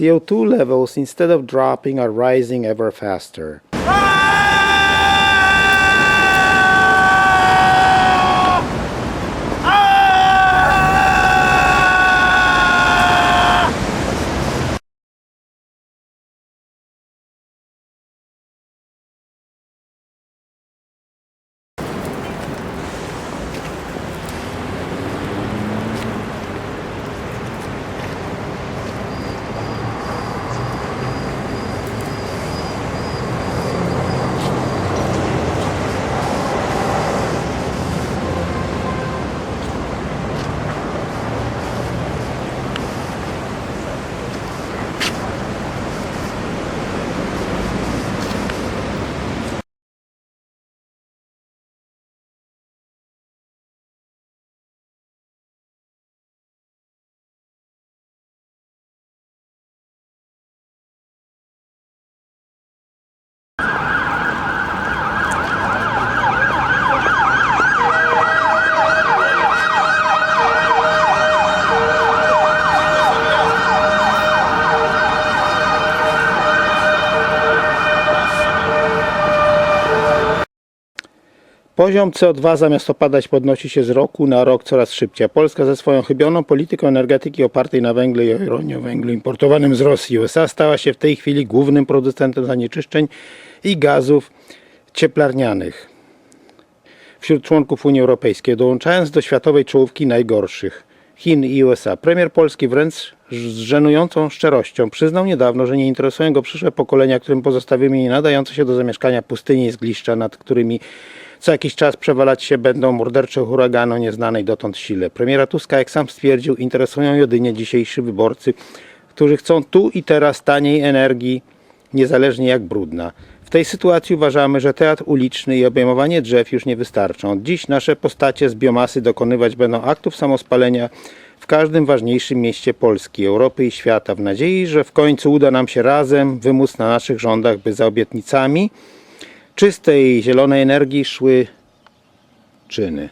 CO2 levels, instead of dropping, are rising ever faster. Poziom CO2 zamiast opadać podnosi się z roku na rok coraz szybciej. Polska ze swoją chybioną polityką energetyki opartej na węglu i węglu importowanym z Rosji USA stała się w tej chwili głównym producentem zanieczyszczeń i gazów cieplarnianych wśród członków Unii Europejskiej, dołączając do światowej czołówki najgorszych Chin i USA. Premier Polski wręcz z żenującą szczerością przyznał niedawno, że nie interesują go przyszłe pokolenia, którym pozostawimy nie nadające się do zamieszkania pustyni i zgliszcza, nad którymi co jakiś czas przewalać się będą mordercze huragany o nieznanej dotąd sile. Premiera Tuska, jak sam stwierdził, interesują jedynie dzisiejsi wyborcy, którzy chcą tu i teraz taniej energii, niezależnie jak brudna. W tej sytuacji uważamy, że teatr uliczny i obejmowanie drzew już nie wystarczą. Dziś nasze postacie z biomasy dokonywać będą aktów samospalenia w każdym ważniejszym mieście Polski, Europy i świata, w nadziei, że w końcu uda nam się razem wymóc na naszych rządach, by za obietnicami czystej, zielonej energii szły czyny.